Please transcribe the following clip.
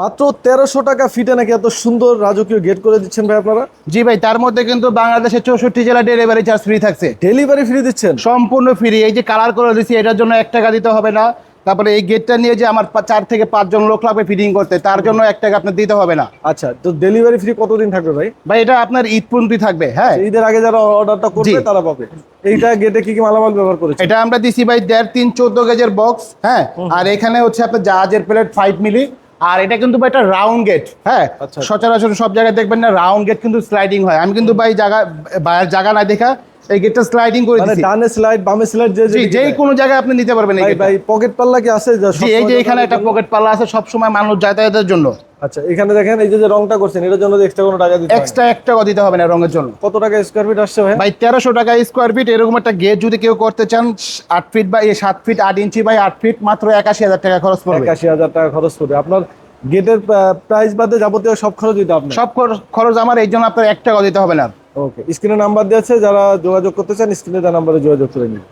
মাত্র তেরোশো টাকা ফিটে নাকি এত সুন্দর রাজকীয় গেট করে দিচ্ছেন ভাই আপনারা? জি ভাই তার মধ্যে কিন্তু বাংলাদেশের চৌষট্টি জেলা ডেলিভারি চার্জ ফ্রি থাকছে। ডেলিভারি ফ্রি দিচ্ছেন? সম্পূর্ণ ফ্রি এই যে কালার করে দিচ্ছি এটার জন্য এক টাকা দিতে হবে না। তারপরে এই গেটটা নিয়ে যে আমার চার থেকে পাঁচজন লোক লাগবে ফিটিং করতে তার জন্য এক টাকা আপনার দিতে হবে না। আচ্ছা তো ডেলিভারি ফ্রি কতদিন থাকবে ভাই? ভাই এটা আপনার ঈদ পর্যন্তই থাকবে হ্যাঁ। ঈদের আগে যারা অর্ডারটা করবে তারা পাবে। এইটা গেটে কি কি মালামাল ব্যবহার করেছে এটা আমরা দিছি ভাই দেড় তিন চোদ্দ গেজের বক্স হ্যাঁ। আর এখানে হচ্ছে আপনার জাহাজের প্লেট ফাইভ মিলি আর এটা কিন্তু ভাই একটা রাউন্ড গেট হ্যাঁ আচ্ছা। সচরাচর সব জায়গায় দেখবেন না রাউন্ড গেট কিন্তু স্লাইডিং হয় আমি কিন্তু ভাই জায়গা বাইরের জায়গা না দেখা এই গেটটা স্লাইডিং করে মানে ডানে স্লাইড বামে স্লাইড যে যেই কোনো জায়গায় আপনি নিতে পারবেন এই ভাই পকেট পাল্লা কি আছে? জি এই যে এখানে একটা পকেট পাল্লা আছে সব সময় মানুষ যাতায়াতের জন্য। আচ্ছা এখানে দেখেন এই যে রংটা করছেন এটার জন্য এক্সট্রা কোনো টাকা দিতে এক্সট্রা এক টাকা দিতে হবে না রঙের জন্য। কত টাকা স্কোয়ার ফিট আসছে ভাই? ভাই তেরোশো টাকা স্কোয়ার ফিট এরকম একটা গেট যদি কেউ করতে চান আট ফিট বা সাত ফিট আট ইঞ্চি বাই আট ফিট মাত্র একাশি হাজার টাকা খরচ পড়বে। একাশি হাজার টাকা খরচ করবে আপনার গেটের প্রাইস বাদে যাবতীয় সব খরচ দিতে আপনার সব খরচ- খরচ আমার এই জন্য আপনার এক টাকা দিতে হবে না। ওকে স্ক্রিনে নাম্বার দেওয়া আছে যারা যোগাযোগ করতে চান স্ক্রিনে তার নাম্বারে যোগাযোগ করে নিন।